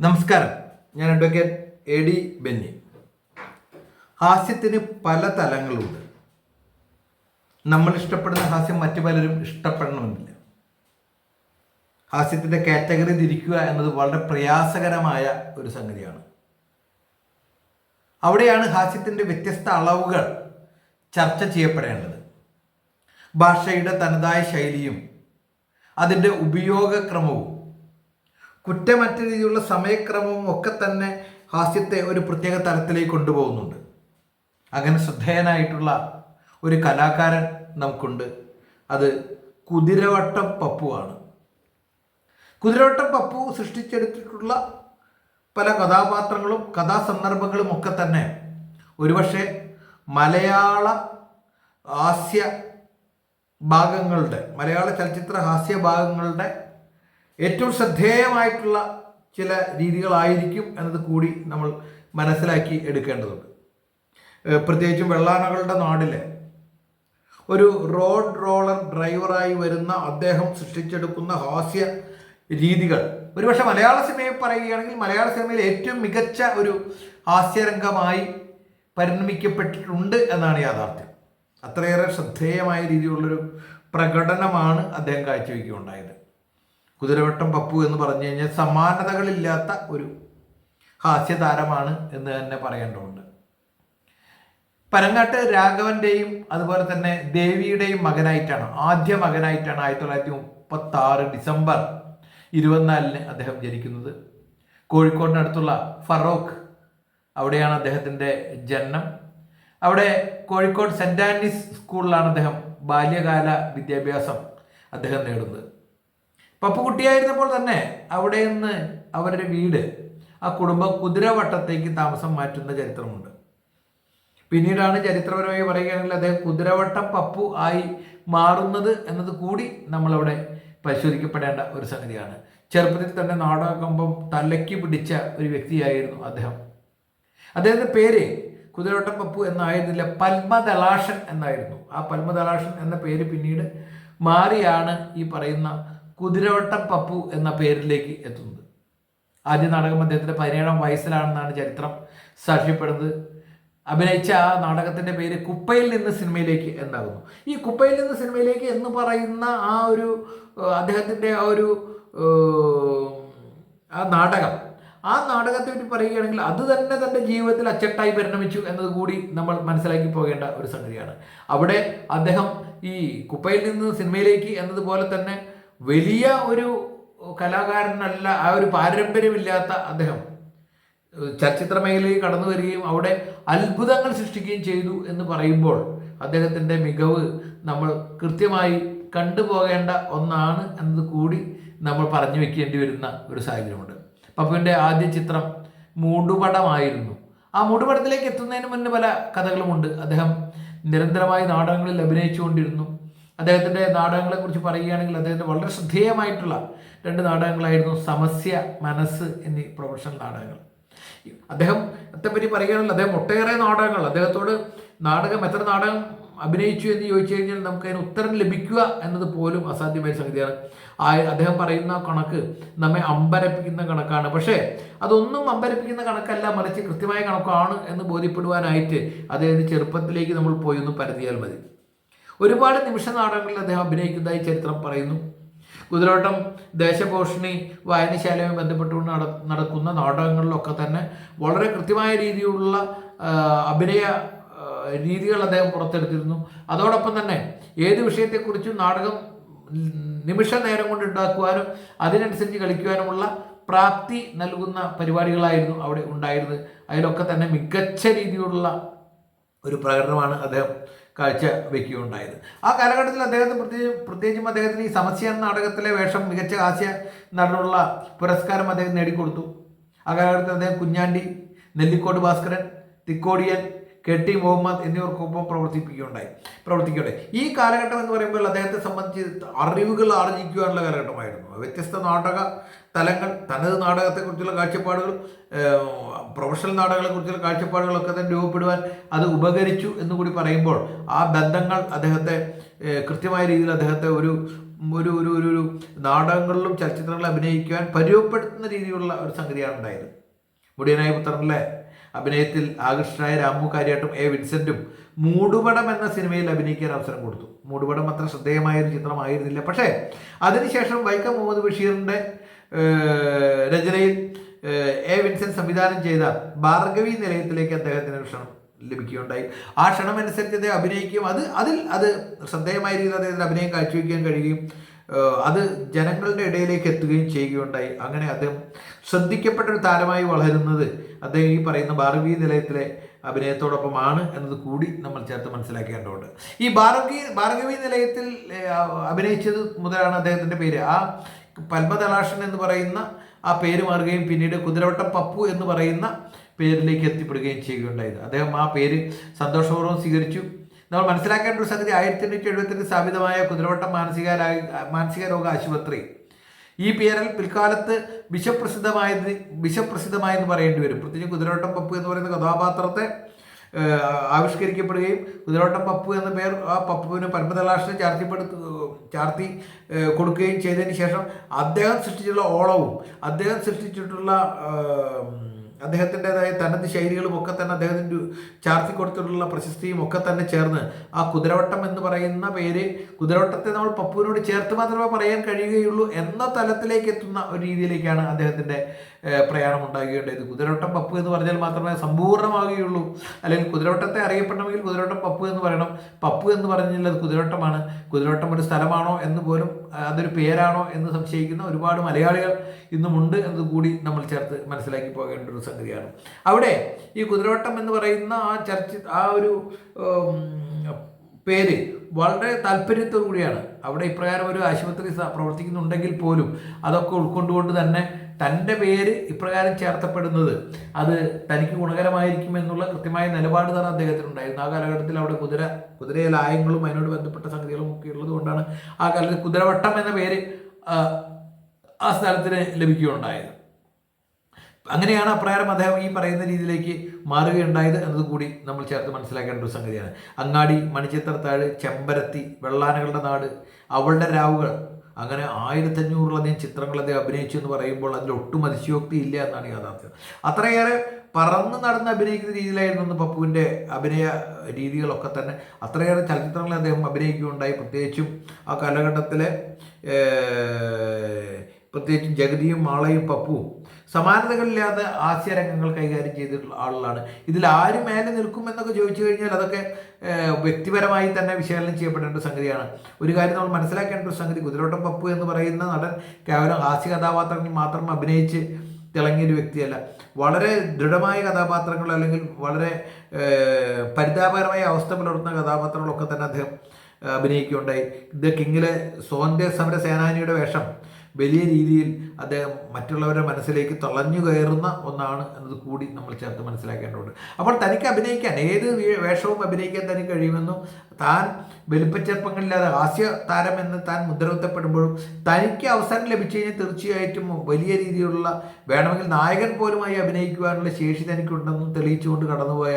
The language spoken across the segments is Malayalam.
നമസ്കാരം. ഞാൻ അഡ്വക്കേറ്റ് എ ഡി ബെന്നി. ഹാസ്യത്തിന് പല തലങ്ങളുണ്ട്. നമ്മൾ ഇഷ്ടപ്പെടുന്ന ഹാസ്യം മറ്റു പലരും ഇഷ്ടപ്പെടണമെന്നില്ല. ഹാസ്യത്തിന്റെ കാറ്റഗറി തിരിക്കുക എന്നത് വളരെ പ്രയാസകരമായ ഒരു സംഗതിയാണ്. അവിടെയാണ് ഹാസ്യത്തിന്റെ വ്യത്യസ്ത അളവുകൾ ചർച്ച ചെയ്യപ്പെടേണ്ടത്. ഭാഷയുടെ തനതായ ശൈലിയും അതിന്റെ ഉപയോഗക്രമവും കുറ്റമറ്റ രീതിയിലുള്ള സമയക്രമവും ഒക്കെ തന്നെ ഹാസ്യത്തെ ഒരു പ്രത്യേക തലത്തിലേക്ക് കൊണ്ടുപോകുന്നുണ്ട്. അങ്ങനെ ശ്രദ്ധേയനായിട്ടുള്ള ഒരു കലാകാരൻ നമുക്കുണ്ട്. അത് കുതിരവട്ടം പപ്പുവാണ്. കുതിരവട്ടം പപ്പു സൃഷ്ടിച്ചെടുത്തിട്ടുള്ള പല കഥാപാത്രങ്ങളും കഥാസന്ദർഭങ്ങളും ഒക്കെ തന്നെ. ഒരുപക്ഷെ മലയാള ഹാസ്യ ഭാഗങ്ങളുടെ മലയാള ചലച്ചിത്ര ഹാസ്യ ഭാഗങ്ങളുടെ ഏറ്റവും ശ്രദ്ധേയമായിട്ടുള്ള ചില രീതികളായിരിക്കും എന്നത് കൂടി നമ്മൾ മനസ്സിലാക്കി എടുക്കേണ്ടതുണ്ട്. പ്രത്യേകിച്ചും വെള്ളാനകളുടെ നാടിലെ ഒരു റോഡ് റോളർ ഡ്രൈവറായി വരുന്ന അദ്ദേഹം സൃഷ്ടിച്ചെടുക്കുന്ന ഹാസ്യ രീതികൾ. ഒരുപക്ഷെ മലയാള സിനിമയെ പറയുകയാണെങ്കിൽ മലയാള സിനിമയിൽ ഏറ്റവും മികച്ച ഒരു ഹാസ്യരംഗമായി പരിണമിക്കപ്പെട്ടിട്ടുണ്ട് എന്നാണ് യാഥാർത്ഥ്യം. അത്രയേറെ ശ്രദ്ധേയമായ രീതിയിലുള്ളൊരു പ്രകടനമാണ് അദ്ദേഹം കാഴ്ചവെക്കുകയുണ്ടായത്. കുതിരവട്ടം പപ്പു എന്ന് പറഞ്ഞു കഴിഞ്ഞാൽ സമാനതകളില്ലാത്ത ഒരു ഹാസ്യതാരമാണ് എന്ന് തന്നെ പറയേണ്ടതുണ്ട്. പരങ്ങാട്ട് രാഘവന്റെയും അതുപോലെ തന്നെ ദേവിയുടെയും മകനായിട്ടാണ് ആദ്യ മകനായിട്ടാണ് ആയിരത്തി തൊള്ളായിരത്തി മുപ്പത്തി ആറ് ഡിസംബർ ഇരുപത്തിനാലിന് അദ്ദേഹം ജനിക്കുന്നത്. കോഴിക്കോടിനടുത്തുള്ള ഫറോക്ക് അവിടെയാണ് അദ്ദേഹത്തിന്റെ ജനനം. അവിടെ കോഴിക്കോട് സെന്റ് ആൻഡീസ് സ്കൂളിലാണ് അദ്ദേഹം ബാല്യകാല വിദ്യാഭ്യാസം അദ്ദേഹം നേടുന്നത്. പപ്പു കുട്ടിയായിരുന്നപ്പോൾ തന്നെ അവിടെ നിന്ന് അവരുടെ വീട് ആ കുടുംബം കുതിരവട്ടത്തേക്ക് താമസം മാറ്റുന്ന ചരിത്രമുണ്ട്. പിന്നീടാണ് ചരിത്രപരമായി പറയുകയാണെങ്കിൽ അദ്ദേഹം കുതിരവട്ടം പപ്പു ആയി മാറുന്നത് എന്നത് കൂടി നമ്മളവിടെ പരിശോധിക്കപ്പെടേണ്ട ഒരു സംഗതിയാണ്. ചെറുപ്പത്തിൽ തന്നെ നാടകമ്പം തലയ്ക്ക് പിടിച്ച ഒരു വ്യക്തിയായിരുന്നു അദ്ദേഹം. അദ്ദേഹത്തിന്റെ പേര് കുതിരവട്ടം പപ്പു എന്നായിരുന്നില്ല പത്മതലാഷൻ എന്നായിരുന്നു. ആ പത്മതലാഷൻ എന്ന പേര് പിന്നീട് മാറിയാണ് ഈ പറയുന്ന കുതിരവട്ടം പപ്പു എന്ന പേരിലേക്ക് എത്തുന്നത്. ആദ്യ നാടകം അദ്ദേഹത്തിന്റെ പതിനേഴാം വയസ്സിലാണെന്നാണ് ചരിത്രം സാക്ഷ്യപ്പെടുന്നത്. അഭിനയിച്ച ആ നാടകത്തിന്റെ പേര് കുപ്പയിൽ നിന്ന് സിനിമയിലേക്ക് എന്നാകുന്നു. ഈ കുപ്പയിൽ നിന്ന് സിനിമയിലേക്ക് എന്ന് പറയുന്ന ആ ഒരു അദ്ദേഹത്തിന്റെ ആ ഒരു ആ നാടകം ആ നാടകത്തെ പറ്റി പറയുകയാണെങ്കിൽ അത് തന്നെ തന്റെ ജീവിതത്തിൽ അച്ചട്ടായി പരിണമിച്ചു എന്നത് കൂടി നമ്മൾ മനസ്സിലാക്കി പോകേണ്ട ഒരു സംഗതിയാണ്. അവിടെ അദ്ദേഹം ഈ കുപ്പയിൽ നിന്ന് സിനിമയിലേക്ക് എന്നതുപോലെ തന്നെ വലിയ ഒരു കലാകാരനല്ല ആ ഒരു പാരമ്പര്യമില്ലാത്ത അദ്ദേഹം. ചലച്ചിത്ര മേഖലയിൽ കടന്നു വരികയും അവിടെ അത്ഭുതങ്ങൾ സൃഷ്ടിക്കുകയും ചെയ്തു എന്ന് പറയുമ്പോൾ അദ്ദേഹത്തിന്റെ മികവ് നമ്മൾ കൃത്യമായി കണ്ടുപോകേണ്ട ഒന്നാണ് എന്നത് കൂടി നമ്മൾ പറഞ്ഞു വെക്കേണ്ടി വരുന്ന ഒരു സാഹചര്യമുണ്ട്. പപ്പുവിന്റെ ആദ്യ ചിത്രം മൂടുപടമായിരുന്നു. ആ മൂടുപടത്തിലേക്ക് എത്തുന്നതിന് മുന്നേ പല കഥകളുമുണ്ട്. അദ്ദേഹം നിരന്തരമായി നാടകങ്ങളിൽ അഭിനയിച്ചുകൊണ്ടിരുന്നു. അദ്ദേഹത്തിന്റെ നാടകങ്ങളെക്കുറിച്ച് പറയുകയാണെങ്കിൽ അദ്ദേഹത്തിന്റെ വളരെ ശ്രദ്ധേയമായിട്ടുള്ള രണ്ട് നാടകങ്ങളായിരുന്നു സമസ്യ മനസ്സ് എന്നീ പ്രൊഫഷണൽ നാടകങ്ങൾ. അദ്ദേഹം പറ്റി പറയുകയാണെങ്കിൽ അദ്ദേഹം ഒട്ടേറെ നാടകങ്ങൾ അദ്ദേഹത്തോട് നാടകം എത്ര നാടകം അഭിനയിച്ചു എന്ന് ചോദിച്ചു കഴിഞ്ഞാൽ നമുക്ക് അതിന് ഉത്തരം ലഭിക്കുക എന്നത് പോലും അസാധ്യമായ സംഗതിയാണ്. ആ അദ്ദേഹം പറയുന്ന കണക്ക് നമ്മെ അമ്പരപ്പിക്കുന്ന കണക്കാണ്. പക്ഷേ അതൊന്നും അമ്പരപ്പിക്കുന്ന കണക്കല്ല മറിച്ച് കൃത്യമായ കണക്കാണ് എന്ന് ബോധ്യപ്പെടുവാനായിട്ട് അദ്ദേഹത്തിന് ചെറുപ്പത്തിലേക്ക് നമ്മൾ പോയി ഒന്ന് പരതിയാൽ മതി. ഒരുപാട് നിമിഷ നാടകങ്ങളിൽ അദ്ദേഹം അഭിനയിക്കുന്നതായി ചരിത്രം പറയുന്നു. കുതിരോട്ടം ദേശപോഷണി വായനശാലയുമായി ബന്ധപ്പെട്ടുകൊണ്ട് നട നടക്കുന്ന നാടകങ്ങളിലൊക്കെ തന്നെ വളരെ കൃത്യമായ രീതിയിലുള്ള അഭിനയ രീതികൾ അദ്ദേഹം പുറത്തെടുത്തിരുന്നു. അതോടൊപ്പം തന്നെ ഏത് വിഷയത്തെക്കുറിച്ചും നാടകം നിമിഷ നേരം കൊണ്ട് ഉണ്ടാക്കുവാനും അതിനനുസരിച്ച് കളിക്കുവാനുമുള്ള പ്രാപ്തി നൽകുന്ന പരിപാടികളായിരുന്നു അവിടെ ഉണ്ടായിരുന്നത്. അതിലൊക്കെ തന്നെ മികച്ച രീതിയിലുള്ള ഒരു പ്രകടനമാണ് അദ്ദേഹം കാഴ്ച വെക്കുകയുണ്ടായത്. ആ കാലഘട്ടത്തിൽ അദ്ദേഹത്തിന് പ്രത്യേകിച്ച് പ്രത്യേകിച്ചും അദ്ദേഹത്തിന് ഈ സമസ്യ എന്ന നാടകത്തിലെ വേഷം മികച്ച ഹാസ്യ നടനുള്ള പുരസ്കാരം അദ്ദേഹം നേടിക്കൊടുത്തു. ആ കാലഘട്ടത്തിൽ അദ്ദേഹം കുഞ്ഞാണ്ടി നെല്ലിക്കോട് ഭാസ്കരൻ തിക്കോടിയൻ കെ ടി മുഹമ്മദ് എന്നിവർക്കൊപ്പം പ്രവർത്തിപ്പിക്കുകയുണ്ടായി പ്രവർത്തിക്കുകയുണ്ടായി. ഈ കാലഘട്ടം എന്ന് പറയുമ്പോൾ അദ്ദേഹത്തെ സംബന്ധിച്ച് അറിവുകൾ ആർജിക്കുവാനുള്ള കാലഘട്ടമായിരുന്നു. വ്യത്യസ്ത നാടക തലങ്ങൾ തനത് നാടകത്തെക്കുറിച്ചുള്ള കാഴ്ചപ്പാടുകൾ പ്രൊഫഷണൽ നാടകങ്ങളെക്കുറിച്ചുള്ള കാഴ്ചപ്പാടുകളൊക്കെ തന്നെ രൂപപ്പെടുവാൻ അത് ഉപകരിച്ചു എന്ന് കൂടി പറയുമ്പോൾ ആ ബന്ധങ്ങൾ അദ്ദേഹത്തെ കൃത്യമായ രീതിയിൽ അദ്ദേഹത്തെ ഒരു ഒരു ഒരു ഒരു ഒരു നാടകങ്ങളിലും ചലച്ചിത്രങ്ങളിൽ അഭിനയിക്കുവാൻ പരിചയപ്പെടുത്തുന്ന രീതിയിലുള്ള ഒരു സംഗതിയാണ് ഉണ്ടായത്. മുടിയനായ പുത്രനിലെ അഭിനയത്തിൽ ആകൃഷ്ടനായ രാമു കാര്യാട്ടും എ വിൻസെന്റും മൂടുപടം എന്ന സിനിമയിൽ അഭിനയിക്കാൻ അവസരം കൊടുത്തു. മൂടുപടം അത്ര ശ്രദ്ധേയമായ ഒരു ചിത്രമായിരുന്നില്ല. പക്ഷേ അതിനുശേഷം വൈക്കം മുഹമ്മദ് ബഷീറിന്റെ ഏഹ്, രചനയിൽ എ വിൻസെന്റ് സംവിധാനം ചെയ്ത ഭാർഗവി നിലയത്തിലേക്ക് അദ്ദേഹത്തിന് ക്ഷണം ലഭിക്കുകയുണ്ടായി. ആ ക്ഷണം അനുസരിച്ച് അദ്ദേഹം അഭിനയിക്കുകയും അത് അതിൽ അത് ശ്രദ്ധേയമായ രീതിയിൽ അദ്ദേഹത്തിന് അഭിനയം കാഴ്ചവെക്കാൻ കഴിയുകയും അത് ജനങ്ങളുടെ ഇടയിലേക്ക് എത്തുകയും ചെയ്യുകയുണ്ടായി. അങ്ങനെ അദ്ദേഹം ശ്രദ്ധിക്കപ്പെട്ട ഒരു താരമായി വളരുന്നത് അദ്ദേഹം ഈ പറയുന്ന ഭാർഗവി നിലയത്തിലെ അഭിനയത്തോടൊപ്പമാണ് എന്നത് കൂടി നമ്മൾ ചേർത്ത് മനസ്സിലാക്കേണ്ടതുണ്ട്. ഈ ഭാർഗവി ഭാർഗവി നിലയത്തിൽ അഭിനയിച്ചത് മുതലാണ് അദ്ദേഹത്തിന്റെ പേര്. ആ പത്മതലാഷൻ എന്ന് പറയുന്ന ആ പേര് മാറുകയും പിന്നീട് കുതിരവട്ടം പപ്പു എന്ന് പറയുന്ന പേരിലേക്ക് എത്തിപ്പെടുകയും ചെയ്യുകയുണ്ടായത് അദ്ദേഹം ആ പേര് സന്തോഷപൂർവം സ്വീകരിച്ചു. നമ്മൾ മനസ്സിലാക്കേണ്ട ഒരു സംഗതി ആയിരത്തി എണ്ണൂറ്റി എഴുപത്തിരണ്ട് സ്ഥാപിതമായ കുതിരവട്ടം മാനസിക മാനസിക രോഗ ആശുപത്രി. ഈ പേരിൽ പിൽക്കാലത്ത് വിശ്വപ്രസിദ്ധമായത് വിശ്വപ്രസിദ്ധമായെന്ന് പറയേണ്ടി വരും. പ്രത്യേകിച്ച് കുതിരവട്ടം പപ്പു എന്ന് പറയുന്ന കഥാപാത്രത്തെ ആവിഷ്കരിക്കപ്പെടുകയും കുതിരോട്ടം പപ്പു എന്ന പേർ ആ പപ്പുവിന് പരമതലാഷിന് ചാർത്തിപ്പെടുത്തു ചാർത്തി കൊടുക്കുകയും ചെയ്തതിന് ശേഷം അദ്ദേഹം സൃഷ്ടിച്ചുള്ള ഓളവും അദ്ദേഹം സൃഷ്ടിച്ചിട്ടുള്ള അദ്ദേഹത്തിന്റെതായ തനത് ശൈലികളും ഒക്കെ തന്നെ അദ്ദേഹത്തിന് ചാർത്തി കൊടുത്തിട്ടുള്ള പ്രശസ്തിയും ഒക്കെ തന്നെ ചേർന്ന് ആ കുതിരവട്ടം എന്ന് പറയുന്ന പേര് കുതിരവട്ടത്തെ നമ്മൾ പപ്പുവിനോട് ചേർത്ത് മാത്രമേ പറയാൻ കഴിയുകയുള്ളൂ എന്ന തലത്തിലേക്ക് എത്തുന്ന ഒരു രീതിയിലേക്കാണ് അദ്ദേഹത്തിന്റെ പ്രയാണം ഉണ്ടാകുകയുണ്ടായത് കുതിരവട്ടം പപ്പു എന്ന് പറഞ്ഞാൽ മാത്രമേ സമ്പൂർണമാകുകയുള്ളൂ അല്ലെങ്കിൽ കുതിരവട്ടത്തെ അറിയപ്പെടണമെങ്കിൽ കുതിരവട്ടം പപ്പു എന്ന് പറയണം. പപ്പു എന്ന് പറഞ്ഞാൽ അത് കുതിരവട്ടമാണ്. കുതിരവട്ടം ഒരു സ്ഥലമാണോ എന്ന് പോലും അതൊരു പേരാണോ എന്ന് സംശയിക്കുന്ന ഒരുപാട് മലയാളികൾ ഇന്നുമുണ്ട് എന്നത് കൂടി നമ്മൾ ചേർത്ത് മനസ്സിലാക്കി പോകേണ്ട ഒരു സംഗതിയാണ്. അവിടെ ഈ കുതിരവട്ടം എന്ന് പറയുന്ന ആ ചർച്ച ആ ഒരു പേര് വളരെ താല്പര്യത്തോടു കൂടിയാണ് അവിടെ ഇപ്രകാരം ഒരു ആശുപത്രി പ്രവർത്തിക്കുന്നുണ്ടെങ്കിൽ പോലും അതൊക്കെ ഉൾക്കൊണ്ടുകൊണ്ട് തന്നെ തന്റെ പേര് ഇപ്രകാരം ചേർത്തപ്പെടുന്നത് അത് തനിക്ക് ഗുണകരമായിരിക്കും എന്നുള്ള കൃത്യമായ നിലപാട് തന്നെ അദ്ദേഹത്തിന് ഉണ്ടായിരുന്നു ആ കാലഘട്ടത്തിൽ അവിടെ കുതിര കുതിരയിലായങ്ങളും അതിനോട് ബന്ധപ്പെട്ട സംഗതികളും ഒക്കെ ഉള്ളത് കൊണ്ടാണ് ആ കാലത്ത് കുതിരവട്ടം എന്ന പേര് ആ സ്ഥലത്തിന് ലഭിക്കുകയുണ്ടായത്. അങ്ങനെയാണ് അപ്രകാരം അദ്ദേഹം ഈ പറയുന്ന രീതിയിലേക്ക് മാറുകയുണ്ടായത് എന്നതുകൂടി നമ്മൾ ചേർത്ത് മനസ്സിലാക്കേണ്ട ഒരു സംഗതിയാണ്. അങ്ങാടി മണിച്ചിത്രത്താഴ് ചെമ്പരത്തി വെള്ളാനകളുടെ നാട് അവളുടെ രാവുകൾ അങ്ങനെ ആയിരത്തഞ്ഞൂറിലധികം ചിത്രങ്ങൾ അദ്ദേഹം അഭിനയിച്ചു എന്ന് പറയുമ്പോൾ അതിൽ ഒട്ടും അതിശയോക്തി ഇല്ല എന്നാണ് യാഥാർത്ഥ്യം. അത്രയേറെ പറന്ന് നടന്ന് അഭിനയിക്കുന്ന രീതിയിലായിരുന്നു അന്ന് പപ്പുവിന്റെ അഭിനയ രീതികളൊക്കെ തന്നെ. അത്രയേറെ ചലച്ചിത്രങ്ങൾ അദ്ദേഹം അഭിനയിക്കുകയുണ്ടായി. പ്രത്യേകിച്ചും ആ കാലഘട്ടത്തിലെ പ്രത്യേകിച്ചും ജഗതിയും മാളയും പപ്പുവും സമാനതകളില്ലാതെ ഹാസ്യരംഗങ്ങൾ കൈകാര്യം ചെയ്തിട്ടുള്ള ആളുകളാണ്. ഇതിൽ ആര് മേലെ നിൽക്കും എന്നൊക്കെ ചോദിച്ചു കഴിഞ്ഞാൽ അതൊക്കെ വ്യക്തിപരമായി തന്നെ വിശകലനം ചെയ്യപ്പെടേണ്ട സംഗതിയാണ്. ഒരു കാര്യം നമ്മൾ മനസ്സിലാക്കേണ്ട ഒരു സംഗതി കുതിരോട്ടം പപ്പു എന്ന് പറയുന്ന നടൻ കേവലം ഹാസ്യ കഥാപാത്രങ്ങൾ മാത്രം അഭിനയിച്ച് തിളങ്ങിയ ഒരു വ്യക്തിയല്ല. വളരെ ദൃഢമായ കഥാപാത്രങ്ങൾ അല്ലെങ്കിൽ വളരെ പരിതാപകരമായ അവസ്ഥ പുലർത്തുന്ന കഥാപാത്രങ്ങളൊക്കെ തന്നെ അദ്ദേഹം അഭിനയിക്കുകയുണ്ടായി. ദ കിങ്ങിലെ സ്വാതന്ത്ര്യ സമര സേനാനിയുടെ വേഷം. വലിയ രീതിയിൽ അദ്ദേഹം മറ്റുള്ളവരുടെ മനസ്സിലേക്ക് തുളഞ്ഞു കയറുന്ന ഒന്നാണ് എന്നത് കൂടി നമ്മൾ ചേർത്ത് മനസ്സിലാക്കേണ്ടതുണ്ട്. അപ്പോൾ തനിക്ക് അഭിനയിക്കാൻ ഏത് വേഷവും അഭിനയിക്കാൻ തനിക്ക് കഴിയുമെന്നും താൻ വലിപ്പച്ചെറുപ്പങ്ങളില്ലാതെ ഹാസ്യ താരം എന്ന് താൻ മുദ്രകുത്തപ്പെടുമ്പോഴും തനിക്ക് അവസരം ലഭിച്ചു കഴിഞ്ഞാൽ തീർച്ചയായിട്ടും വലിയ രീതിയിലുള്ള വേണമെങ്കിൽ നായകൻ പോലുമായി അഭിനയിക്കുവാനുള്ള ശേഷി തനിക്കുണ്ടെന്നും തെളിയിച്ചുകൊണ്ട് കടന്നുപോയ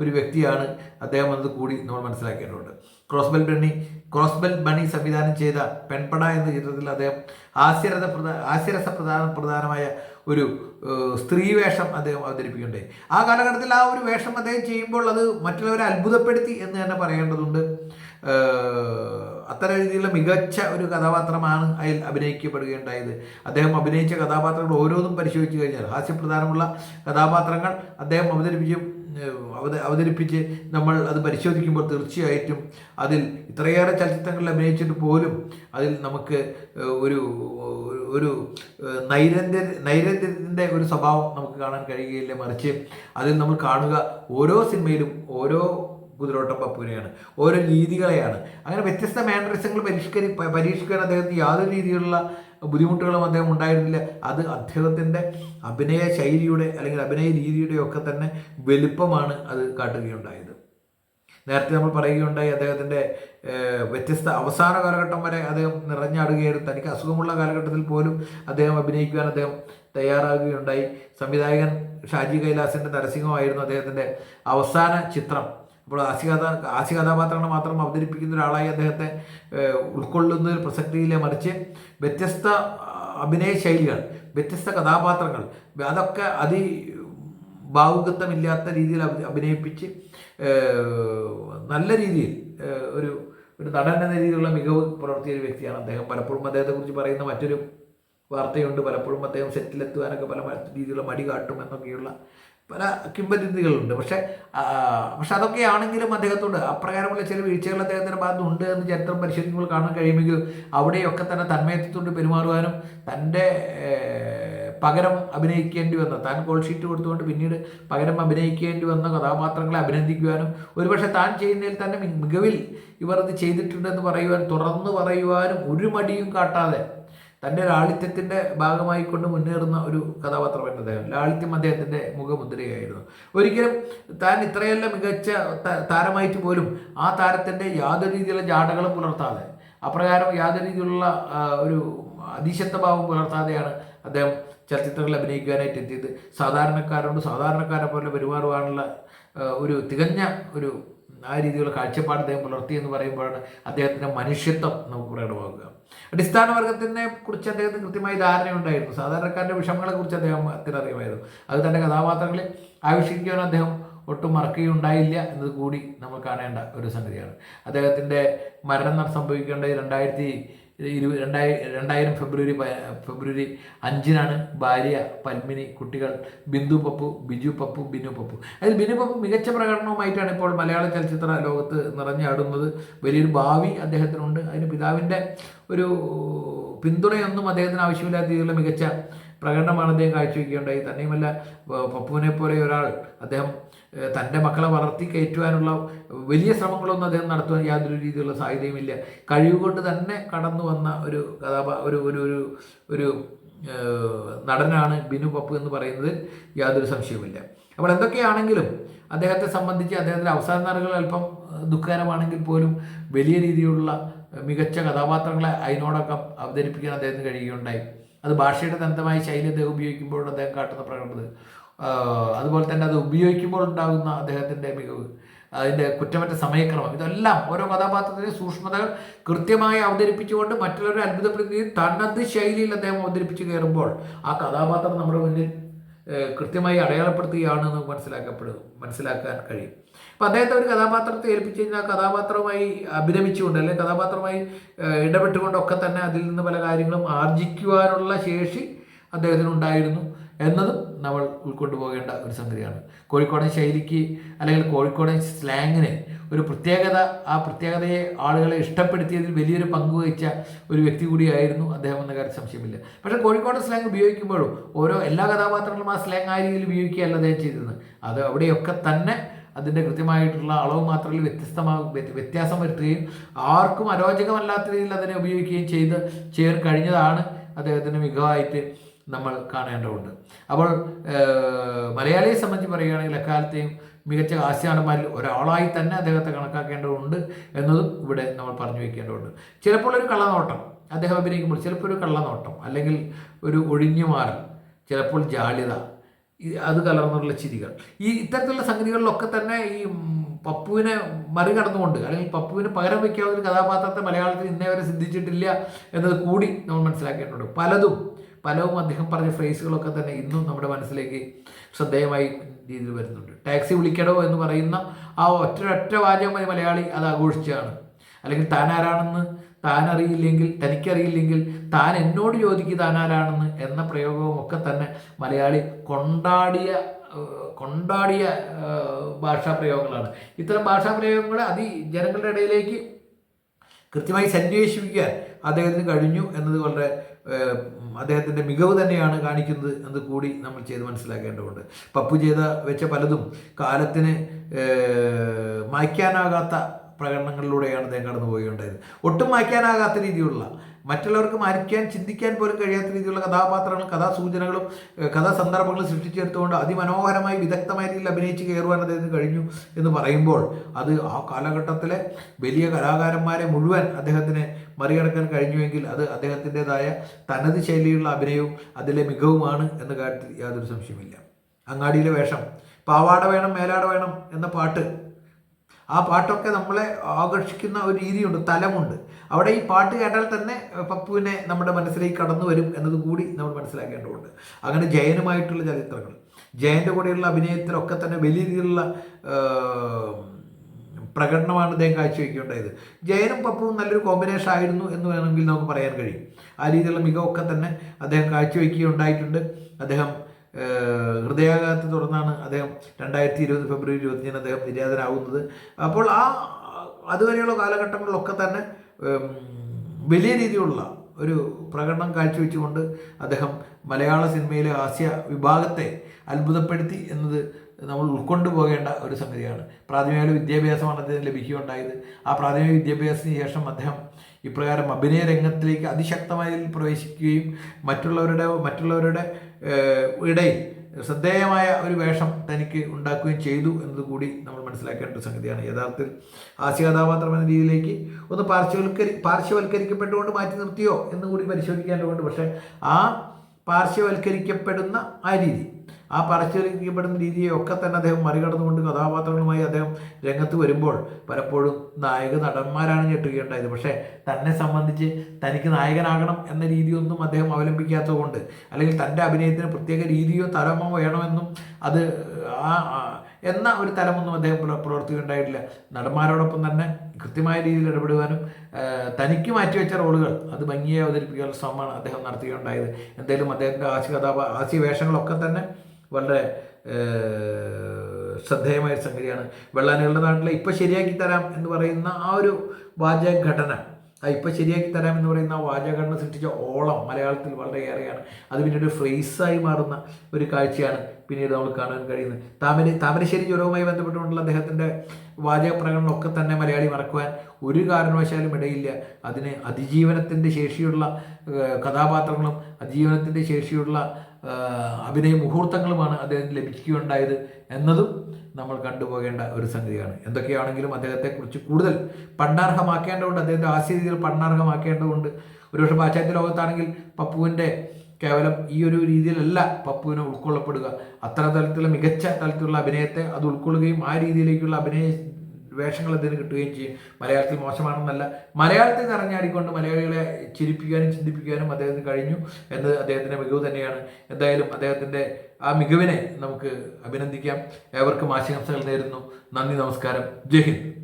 ഒരു വ്യക്തിയാണ് അദ്ദേഹം എന്നത് കൂടി നമ്മൾ മനസ്സിലാക്കേണ്ടതുണ്ട്. ക്രോസ്ബെൽ ബണ്ണി ക്രോസ്ബെൽ ബണി സംവിധാനം ചെയ്ത പെൺപട എന്ന ചിത്രത്തിൽ അദ്ദേഹം ഹാസ്യരസ പ്രധാ ഹാസ്യരസ പ്രധാന പ്രധാനമായ ഒരു സ്ത്രീ വേഷം അദ്ദേഹം അവതരിപ്പിക്കുകയുണ്ടായി ആ കാലഘട്ടത്തിൽ ആ ഒരു വേഷം അദ്ദേഹം ചെയ്യുമ്പോൾ അത് മറ്റുള്ളവരെ അത്ഭുതപ്പെടുത്തി എന്ന് തന്നെ പറയേണ്ടതുണ്ട്. അത്തരം രീതിയിലുള്ള മികച്ച ഒരു കഥാപാത്രമാണ് അതിൽ അഭിനയിക്കപ്പെടുകയുണ്ടായത്. അദ്ദേഹം അഭിനയിച്ച കഥാപാത്രങ്ങൾ ഓരോന്നും പരിശോധിച്ചു കഴിഞ്ഞാൽ ഹാസ്യപ്രധാനമുള്ള കഥാപാത്രങ്ങൾ അദ്ദേഹം അവതരിപ്പിച്ചു അവതരിപ്പിച്ച് നമ്മൾ അത് പരിശോധിക്കുമ്പോൾ തീർച്ചയായിട്ടും അതിൽ ഇത്രയേറെ ചലച്ചിത്രങ്ങളിൽ അഭിനയിച്ചിട്ട് പോലും അതിൽ നമുക്ക് ഒരു ഒരു- നൈരന്തര നൈരന്തരത്തിന്റെ ഒരു സ്വഭാവം നമുക്ക് കാണാൻ കഴിയുകയില്ല. മറിച്ച് അതിൽ നമ്മൾ കാണുക ഓരോ സിനിമയിലും ഓരോ കുതിരോട്ടം പപ്പുവിനെയാണ് ഓരോ രീതികളെയാണ്. അങ്ങനെ വ്യത്യസ്ത മാനറിസങ്ങൾ പരിഷ്കരി പരീക്ഷിക്കാൻ അദ്ദേഹത്തിന് യാതൊരു രീതിയിലുള്ള ബുദ്ധിമുട്ടുകളും അദ്ദേഹം ഉണ്ടായിരുന്നില്ല. അത് അദ്ദേഹത്തിന്റെ അഭിനയ ശൈലിയുടെ അല്ലെങ്കിൽ അഭിനയ രീതിയുടെ ഒക്കെ തന്നെ വലുപ്പമാണ് അത് കാട്ടുകയുണ്ടായത്. നേരത്തെ നമ്മൾ പറയുകയുണ്ടായി അദ്ദേഹത്തിന്റെ വ്യത്യസ്ത അവസാന കാലഘട്ടം വരെ അദ്ദേഹം നിറഞ്ഞാടുകയായിരുന്നു. തനിക്ക് അസുഖമുള്ള കാലഘട്ടത്തിൽ പോലും അദ്ദേഹം അഭിനയിക്കുവാൻ അദ്ദേഹം തയ്യാറാകുകയുണ്ടായി. സംവിധായകൻ ഷാജി കൈലാസിന്റെ നരസിംഹമായിരുന്നു അദ്ദേഹത്തിന്റെ അവസാന ചിത്രം. അപ്പോൾ ഹാസ്യകഥ ഹാസ്യ കഥാപാത്രങ്ങളെ മാത്രം അവതരിപ്പിക്കുന്ന ഒരാളായി അദ്ദേഹത്തെ ഉൾക്കൊള്ളുന്ന ഉൾക്കൊള്ളുന്നതിൽ പ്രസക്തിയിലെ മറിച്ച് വ്യത്യസ്ത അഭിനയ ശൈലികൾ വ്യത്യസ്ത കഥാപാത്രങ്ങൾ അതൊക്കെ അതി ഭാവുകത്വമില്ലാത്ത രീതിയിൽ അഭി- അഭിനയിപ്പിച്ച് നല്ല രീതിയിൽ ഒരു ഒരു നടൻ എന്ന രീതിയിലുള്ള മികവ് പുലർത്തിയ ഒരു വ്യക്തിയാണ് അദ്ദേഹം. പലപ്പോഴും അദ്ദേഹത്തെക്കുറിച്ച് പറയുന്ന മറ്റൊരു വാർത്തയുണ്ട് പലപ്പോഴും അദ്ദേഹം സെറ്റിലെത്തുവാനൊക്കെ പല രീതിയിലുള്ള മടി കാട്ടും എന്നൊക്കെയുള്ള പല കിംബന്തികളുണ്ട് പക്ഷേ പക്ഷെ അതൊക്കെയാണെങ്കിലും അദ്ദേഹത്തോട് അപ്രകാരമുള്ള ചില വീഴ്ചകൾ അദ്ദേഹത്തിന്റെ ഭാഗത്ത് ഉണ്ട് എന്ന് ചരിത്രം പരിശോധിക്കുമ്പോൾ കാണാൻ കഴിയുമെങ്കിലും അവിടെയൊക്കെ തന്നെ തന്മയത്വത്തോട് പെരുമാറുവാനും തന്റെ പകരം അഭിനയിക്കേണ്ടി വന്ന താൻ കോൾ ഷീറ്റ് കൊടുത്തുകൊണ്ട് പിന്നീട് പകരം അഭിനയിക്കേണ്ടി വന്ന കഥാപാത്രങ്ങളെ അഭിനന്ദിക്കുവാനും ഒരുപക്ഷെ താൻ ചെയ്യുന്നതിൽ തന്നെ മികവിൽ ഇവർ അത് ചെയ്തിട്ടുണ്ടെന്ന് പറയുവാൻ തുറന്നു പറയുവാനും ഒരു മടിയും കാട്ടാതെ തന്റെ ലാളിത്യത്തിന്റെ ഭാഗമായി കൊണ്ട് മുന്നേറുന്ന ഒരു കഥാപാത്രമായിരുന്നു അദ്ദേഹം. ലാളിത്യം അദ്ദേഹത്തിന്റെ മുഖമുദ്രയായിരുന്നു. ഒരിക്കലും താൻ ഇത്രയെല്ലാം മികച്ച താരമായിട്ട് പോലും ആ താരത്തിന്റെ യാതൊരു രീതിയിലുള്ള ജാടകളും പുലർത്താതെ അപ്രകാരം യാതൊരു രീതിയിലുള്ള ഒരു അതിശക്തഭാവം പുലർത്താതെയാണ് അദ്ദേഹം ചലച്ചിത്രങ്ങളിൽ അഭിനയിക്കാനായിട്ട് എത്തിയത്. സാധാരണക്കാരോട് സാധാരണക്കാരെ പോലെ പെരുമാറുവാനുള്ള ഒരു തികഞ്ഞ ഒരു ആ രീതിയിലുള്ള കാഴ്ചപ്പാട് അദ്ദേഹം പുലർത്തി എന്ന് പറയുമ്പോഴാണ് അദ്ദേഹത്തിന്റെ മനുഷ്യത്വം നമുക്ക് പ്രകടമാകുക. അടിസ്ഥാന വർഗത്തിനെ കുറിച്ച് അദ്ദേഹത്തിന് കൃത്യമായി ധാരണയുണ്ടായിരുന്നു സാധാരണക്കാരുടെ വിഷമങ്ങളെ കുറിച്ച് അദ്ദേഹത്തിന് അറിയുമായിരുന്നു. അത് തന്റെ കഥാപാത്രങ്ങളെ ആവിഷ്കരിക്കുവാൻ അദ്ദേഹം ഒട്ടും മറക്കുകയുണ്ടായില്ല എന്നത് കൂടി നമ്മൾ കാണേണ്ട ഒരു സംഗതിയാണ്. അദ്ദേഹത്തിന്റെ മരണം സംഭവിക്കേണ്ടത് രണ്ടായിരത്തി ഇരു രണ്ടായി രണ്ടായിരം ഫെബ്രുവരി ഫെബ്രുവരി അഞ്ചിനാണ് ഭാര്യ പത്മിനി കുട്ടികൾ ബിന്ദു പപ്പു ബിജു പപ്പു ബിനു പപ്പു. അതിൽ ബിനു പപ്പു മികച്ച പ്രകടനവുമായിട്ടാണ് ഇപ്പോൾ മലയാള ചലച്ചിത്ര ലോകത്ത് നിറഞ്ഞാടുന്നത്. വലിയൊരു ഭാവി അദ്ദേഹത്തിനുണ്ട്. അതിന് പിതാവിന്റെ ഒരു പിന്തുണയൊന്നും അദ്ദേഹത്തിന് ആവശ്യമില്ലാത്ത രീതിയിലുള്ള മികച്ച പ്രകടനമാണ് അദ്ദേഹം കാഴ്ചവെക്കുകയുണ്ടായി തന്നെയുമല്ല പപ്പുവിനെ പോലെ ഒരാൾ അദ്ദേഹം തന്റെ മക്കളെ വളർത്തി കയറ്റുവാനുള്ള വലിയ ശ്രമങ്ങളൊന്നും അദ്ദേഹം നടത്തുവാൻ യാതൊരു രീതിയിലുള്ള സാധ്യതയുമില്ല. കഴിവ് കൊണ്ട് തന്നെ കടന്നു വന്ന ഒരു കഥാപാ ഒരു ഒരു ഒരു ഒരു നടനാണ് ബിനു പപ്പു എന്ന് പറയുന്നത് യാതൊരു സംശയവുമില്ല. അപ്പോൾ എന്തൊക്കെയാണെങ്കിലും അദ്ദേഹത്തെ സംബന്ധിച്ച് അദ്ദേഹത്തിന്റെ അവസാന നാളുകൾ അല്പം ദുഃഖകരമാണെങ്കിൽ പോലും വലിയ രീതിയിലുള്ള മികച്ച കഥാപാത്രങ്ങളെ അതിനോടൊപ്പം അവതരിപ്പിക്കാൻ അദ്ദേഹത്തിന് കഴിയുകയുണ്ടായി. അത് ഭാഷയുടെ തനതമായ ശൈലി അദ്ദേഹം ഉപയോഗിക്കുമ്പോൾ അദ്ദേഹം കാട്ടുന്ന പ്രകടനത് അതുപോലെ തന്നെ അത് ഉപയോഗിക്കുമ്പോൾ ഉണ്ടാകുന്ന അദ്ദേഹത്തിന്റെ മികവ് അതിന്റെ കുറ്റമറ്റ സമയക്രമം ഇതെല്ലാം ഓരോ കഥാപാത്രത്തിന്റെ സൂക്ഷ്മതകൾ കൃത്യമായി അവതരിപ്പിച്ചുകൊണ്ട് മറ്റുള്ളവരെ അത്ഭുതപ്പെടുത്തുകയും തനത് ശൈലിയിൽ അദ്ദേഹം അവതരിപ്പിച്ച് കയറുമ്പോൾ ആ കഥാപാത്രം നമ്മുടെ മുന്നിൽ കൃത്യമായി അടയാളപ്പെടുത്തുകയാണ് എന്ന് മനസ്സിലാക്കപ്പെടും മനസ്സിലാക്കാൻ കഴിയും. അപ്പം അദ്ദേഹത്തെ ഒരു കഥാപാത്രത്തെ ഏൽപ്പിച്ചു കഴിഞ്ഞാൽ ആ കഥാപാത്രവുമായി അഭിരമിച്ചുകൊണ്ട് അല്ലെങ്കിൽ കഥാപാത്രമായി ഇടപെട്ടുകൊണ്ടൊക്കെ തന്നെ അതിൽ നിന്ന് പല കാര്യങ്ങളും ആർജിക്കുവാനുള്ള ശേഷി അദ്ദേഹത്തിനുണ്ടായിരുന്നു. എന്നതും നമ്മൾ ഉൾക്കൊണ്ടു പോകേണ്ട ഒരു സംഗതിയാണ്. കോഴിക്കോടൻ ശൈലിക്ക് അല്ലെങ്കിൽ കോഴിക്കോടൻ സ്ലാങ്ങിന് ഒരു പ്രത്യേകത ആ പ്രത്യേകതയെ ആളുകളെ ഇഷ്ടപ്പെടുത്തിയതിൽ വലിയൊരു പങ്ക് വഹിച്ച ഒരു വ്യക്തി കൂടിയായിരുന്നു അദ്ദേഹം എന്ന കാര്യം സംശയമില്ല. പക്ഷേ കോഴിക്കോട് സ്ലാങ് ഉപയോഗിക്കുമ്പോഴും ഓരോ എല്ലാ കഥാപാത്രങ്ങളും ആ സ്ലാങ് ആ രീതിയിൽ ഉപയോഗിക്കുകയല്ല അദ്ദേഹം ചെയ്തിരുന്നത് അത് അവിടെയൊക്കെ തന്നെ അതിന്റെ കൃത്യമായിട്ടുള്ള അളവ് മാത്രമല്ല വ്യത്യസ്തമാകും വ്യ- വ്യത്യാസം വരുത്തുകയും ആർക്കും അരോചകമല്ലാത്ത രീതിയിൽ അതിനെ ഉപയോഗിക്കുകയും ചെയ്ത് ചെയ്യാൻ കഴിഞ്ഞതാണ് അദ്ദേഹത്തിന്റെ മികവായിട്ട് നമ്മൾ കാണേണ്ടതുണ്ട്. അപ്പോൾ മലയാളിയെ സംബന്ധിച്ച് പറയുകയാണെങ്കിൽ എക്കാലത്തെയും മികച്ച ഹാസ്യനടന്മാരിൽ ഒരാളായി തന്നെ അദ്ദേഹത്തെ കണക്കാക്കേണ്ടതുണ്ട് എന്നതും ഇവിടെ നമ്മൾ പറഞ്ഞു വയ്ക്കേണ്ടതുണ്ട് ചിലപ്പോൾ ഒരു കള്ളനോട്ടം അദ്ദേഹം അഭിനയിക്കുമ്പോൾ ചിലപ്പോൾ ഒരു കള്ളനോട്ടം അല്ലെങ്കിൽ ഒരു ഒഴിഞ്ഞുമാറൽ ചിലപ്പോൾ ജാള്യത ഈ അത് കലർന്നുള്ള ചിരികൾ. ഈ ഇത്തരത്തിലുള്ള സംഗതികളിലൊക്കെ തന്നെ ഈ പപ്പുവിനെ മറികടന്നുകൊണ്ട് അല്ലെങ്കിൽ പപ്പുവിന് പകരം വയ്ക്കാവുന്ന ഒരു കഥാപാത്രത്തെ മലയാളത്തിൽ ഇന്നേ വരെ സിദ്ധിച്ചിട്ടില്ല എന്നത് കൂടി നമ്മൾ മനസ്സിലാക്കേണ്ടതുണ്ട്. പലതും പലവും അദ്ദേഹം പറഞ്ഞ ഫ്രേസുകളൊക്കെ തന്നെ ഇന്നും നമ്മുടെ മനസ്സിലേക്ക് ശ്രദ്ധേയമായി രീതിയിൽ വരുന്നുണ്ട്. ടാക്സി വിളിക്കടോ എന്ന് പറയുന്ന ആ ഒറ്റ ഒറ്റ വാചകം മതി മലയാളി അത് ആഘോഷിച്ചാണ്. അല്ലെങ്കിൽ താൻ ആരാണെന്ന് താൻ അറിയില്ലെങ്കിൽ തനിക്കറിയില്ലെങ്കിൽ താൻ എന്നോട് ചോദിക്കുക താൻ ആരാണെന്ന് എന്ന പ്രയോഗവും ഒക്കെ തന്നെ മലയാളി കൊണ്ടാടിയ കൊണ്ടാടിയ ഭാഷാ പ്രയോഗങ്ങളാണ്. ഇത്തരം ഭാഷാ പ്രയോഗങ്ങൾ അതി ജനങ്ങളുടെ ഇടയിലേക്ക് കൃത്യമായി സന്വേഷിപ്പിക്കാൻ അദ്ദേഹത്തിന് കഴിഞ്ഞു എന്നത് വളരെ അദ്ദേഹത്തിന്റെ മികവ് തന്നെയാണ് കാണിക്കുന്നത് എന്ന് കൂടി നമ്മൾ ചെയ്ത് മനസ്സിലാക്കേണ്ടതുണ്ട്. പപ്പു ചെയ്ത വെച്ച പലതും കാലത്തിന് മായ്ക്കാനാകാത്ത പ്രകടനങ്ങളിലൂടെയാണ് അദ്ദേഹം കടന്നു പോവുകയുണ്ടായത് ഒട്ടും മായ്ക്കാനാകാത്ത രീതിയിലുള്ള മറ്റുള്ളവർക്ക് മരിക്കാൻ ചിന്തിക്കാൻ പോലും കഴിയാത്ത രീതിയിലുള്ള കഥാപാത്രങ്ങളും കഥാസൂചനകളും കഥാസന്ദർഭങ്ങളും സൃഷ്ടിച്ചെടുത്തുകൊണ്ട് അതിമനോഹരമായി വിദഗ്ധമായ രീതിയിൽ അഭിനയിച്ച് കയറുവാൻ അദ്ദേഹത്തിന് കഴിഞ്ഞു എന്ന് പറയുമ്പോൾ അത് ആ കാലഘട്ടത്തിലെ വലിയ കലാകാരന്മാരെ മുഴുവൻ അദ്ദേഹത്തിന് മറികടക്കാൻ കഴിഞ്ഞുവെങ്കിൽ അത് അദ്ദേഹത്തിന്റെതായ തനത് ശൈലിയുള്ള അഭിനയവും അതിലെ മികവുമാണ് എന്ന കാര്യത്തിൽ യാതൊരു സംശയമില്ല അങ്ങാടിയിലെ വേഷം പാവാട വേണം മേലാട വേണം എന്ന പാട്ട് ആ പാട്ടൊക്കെ നമ്മളെ ആകർഷിക്കുന്ന ഒരു രീതിയുണ്ട് തലമുണ്ട്. അവിടെ ഈ പാട്ട് കേട്ടാൽ തന്നെ പപ്പുവിനെ നമ്മുടെ മനസ്സിലേക്ക് കടന്നു വരും എന്നതുകൂടി നമ്മൾ മനസ്സിലാക്കേണ്ടതുണ്ട്. അങ്ങനെ ജയനുമായിട്ടുള്ള ചരിത്രങ്ങൾ ജയന്റെ കൂടെയുള്ള അഭിനയത്തിലൊക്കെ തന്നെ വലിയ രീതിയിലുള്ള പ്രകടനമാണ് അദ്ദേഹം കാഴ്ചവെക്കുകയുണ്ടായത് ജയനും പപ്പുവും നല്ലൊരു കോമ്പിനേഷൻ ആയിരുന്നു എന്ന് വേണമെങ്കിൽ നമുക്ക് പറയാൻ കഴിയും. ആ രീതിയിലുള്ള മികവൊക്കെ തന്നെ അദ്ദേഹം കാഴ്ചവെക്കുകയുണ്ടായിട്ടുണ്ട്. അദ്ദേഹം ഹൃദയാഘാതത്തെ തുടർന്നാണ് അദ്ദേഹം രണ്ടായിരത്തി ഇരുപത് ഫെബ്രുവരി ഇരുപത്തിയഞ്ചിന് അദ്ദേഹം നിര്യാതനാകുന്നത്. അപ്പോൾ ആ അതുവരെയുള്ള കാലഘട്ടങ്ങളിലൊക്കെ തന്നെ വലിയ രീതിയിലുള്ള ഒരു പ്രകടനം കാഴ്ചവെച്ചുകൊണ്ട് അദ്ദേഹം മലയാള സിനിമയിലെ ഹാസ്യ വിഭാഗത്തെ അത്ഭുതപ്പെടുത്തി എന്നത് നമ്മൾ ഉൾക്കൊണ്ടു പോകേണ്ട ഒരു സംഗതിയാണ്. പ്രാഥമിക വിദ്യാഭ്യാസമാണ് അദ്ദേഹം ലഭിക്കുകയുണ്ടായത്. ആ പ്രാഥമിക വിദ്യാഭ്യാസത്തിന് ശേഷം അദ്ദേഹം ഇപ്രകാരം അഭിനയ രംഗത്തിലേക്ക് അതിശക്തമായി പ്രവേശിക്കുകയും മറ്റുള്ളവരുടെ മറ്റുള്ളവരുടെ ഇടയിൽ ശ്രദ്ധേയമായ ഒരു വേഷം തനിക്ക് ഉണ്ടാക്കുകയും ചെയ്തു എന്നത് കൂടി നമ്മൾ മനസ്സിലാക്കേണ്ട ഒരു സംഗതിയാണ്. യഥാർത്ഥത്തിൽ ഹാസ്യ കഥാപാത്രം എന്ന രീതിയിലേക്ക് ഒന്ന് പാർശ്വവൽക്കരി പാർശ്വവൽക്കരിക്കപ്പെട്ടുകൊണ്ട് മാറ്റി നിർത്തിയോ എന്നുകൂടി പരിശോധിക്കേണ്ടതുണ്ട് പക്ഷേ ആ പാർശ്വവൽക്കരിക്കപ്പെടുന്ന ആ രീതി. ആ പാർശ്വവൽക്കരിക്കപ്പെടുന്ന രീതിയെ ഒക്കെ തന്നെ അദ്ദേഹം മറികടന്നുകൊണ്ട് കഥാപാത്രങ്ങളുമായി അദ്ദേഹം രംഗത്ത് വരുമ്പോൾ പലപ്പോഴും നായക നടന്മാരാണ് ഞെട്ടുകയുണ്ടായത്. പക്ഷേ തന്നെ സംബന്ധിച്ച് തനിക്ക് നായകനാകണം എന്ന രീതിയൊന്നും അദ്ദേഹം അവലംബിക്കാത്തതുകൊണ്ട് അല്ലെങ്കിൽ തന്റെ അഭിനയത്തിന് പ്രത്യേക രീതിയോ തരമോ വേണമെന്നും അത് ആ എന്ന ഒരു തലമൊന്നും അദ്ദേഹം പ്രവർത്തിക്കുകയുണ്ടായിട്ടില്ല. നടന്മാരോടൊപ്പം തന്നെ കൃത്യമായ രീതിയിൽ ഇടപെടുവാനും തനിക്ക് മാറ്റിവെച്ച റോളുകൾ അത് ഭംഗിയായി അവതരിപ്പിക്കാനുള്ള ശ്രമമാണ് അദ്ദേഹം നടത്തുകയുണ്ടായത് എന്തായാലും അദ്ദേഹത്തിന്റെ ആശി കഥാപ ആശി വേഷങ്ങളൊക്കെ തന്നെ വളരെ ശ്രദ്ധേയമായ സംഗതിയാണ്. വെള്ളാനുകളുടെ നാട്ടിലെ ഇപ്പം ശരിയാക്കി തരാം എന്ന് പറയുന്ന ആ ഒരു വാചകഘടന ആ ഇപ്പം ശരിയാക്കി തരാമെന്ന് പറയുന്ന ആ വാചകഘടന സൃഷ്ടിച്ച ഓളം മലയാളത്തിൽ വളരെയേറെയാണ് അത് പിന്നീട് ഫ്രേസായി മാറുന്ന ഒരു കാഴ്ചയാണ് പിന്നീട് നമ്മൾ കാണാൻ കഴിയുന്നത്. താമര താമരശ്ശേരി ജ്വരവുമായി ബന്ധപ്പെട്ടുകൊണ്ടുള്ള അദ്ദേഹത്തിന്റെ വാചക പ്രകടനമൊക്കെ തന്നെ മലയാളി മറക്കുവാൻ ഒരു കാരണവശാലും ഇടയില്ല. അതിന് അതിജീവനത്തിന്റെ ശേഷിയുള്ള കഥാപാത്രങ്ങളും അതിജീവനത്തിന്റെ ശേഷിയുള്ള അഭിനയ മുഹൂർത്തങ്ങളുമാണ് അദ്ദേഹത്തിന് ലഭിക്കുകയുണ്ടായത് എന്നതും നമ്മൾ കണ്ടുപോകേണ്ട ഒരു സംഗതിയാണ്. എന്തൊക്കെയാണെങ്കിലും അദ്ദേഹത്തെക്കുറിച്ച് കൂടുതൽ പഠനാർഹമാക്കേണ്ടതുണ്ട്. അദ്ദേഹത്തെ ആസ്യ രീതിയിൽ പഠനാർഹമാക്കേണ്ടതുണ്ട്. ഒരുപക്ഷെ പാശ്ചാത്യ ലോകത്താണെങ്കിൽ പപ്പുവിന്റെ കേവലം ഈ ഒരു രീതിയിലല്ല പപ്പുവിനെ ഉൾക്കൊള്ളപ്പെടുക. അത്ര തലത്തിലുള്ള മികച്ച തലത്തിലുള്ള അഭിനയത്തെ അത് ഉൾക്കൊള്ളുകയും ആ രീതിയിലേക്കുള്ള അഭിനയ വേഷങ്ങൾ എന്തെങ്കിലും കിട്ടുകയും ചെയ്യും. മലയാളത്തിൽ മോശമാണെന്നല്ല. മലയാളത്തിൽ നിറഞ്ഞാടിക്കൊണ്ട് മലയാളികളെ ചിരിപ്പിക്കാനും ചിന്തിപ്പിക്കാനും അദ്ദേഹത്തിന് കഴിഞ്ഞു എന്ന് അദ്ദേഹത്തിന്റെ മികവ് തന്നെയാണ്. എന്തായാലും അദ്ദേഹത്തിന്റെ ആ മികവിനെ നമുക്ക് അഭിനന്ദിക്കാം. ഏവർക്കും ആശംസകൾ നേരുന്നു. നന്ദി നമസ്കാരം. ജയ് ഹിന്ദ്.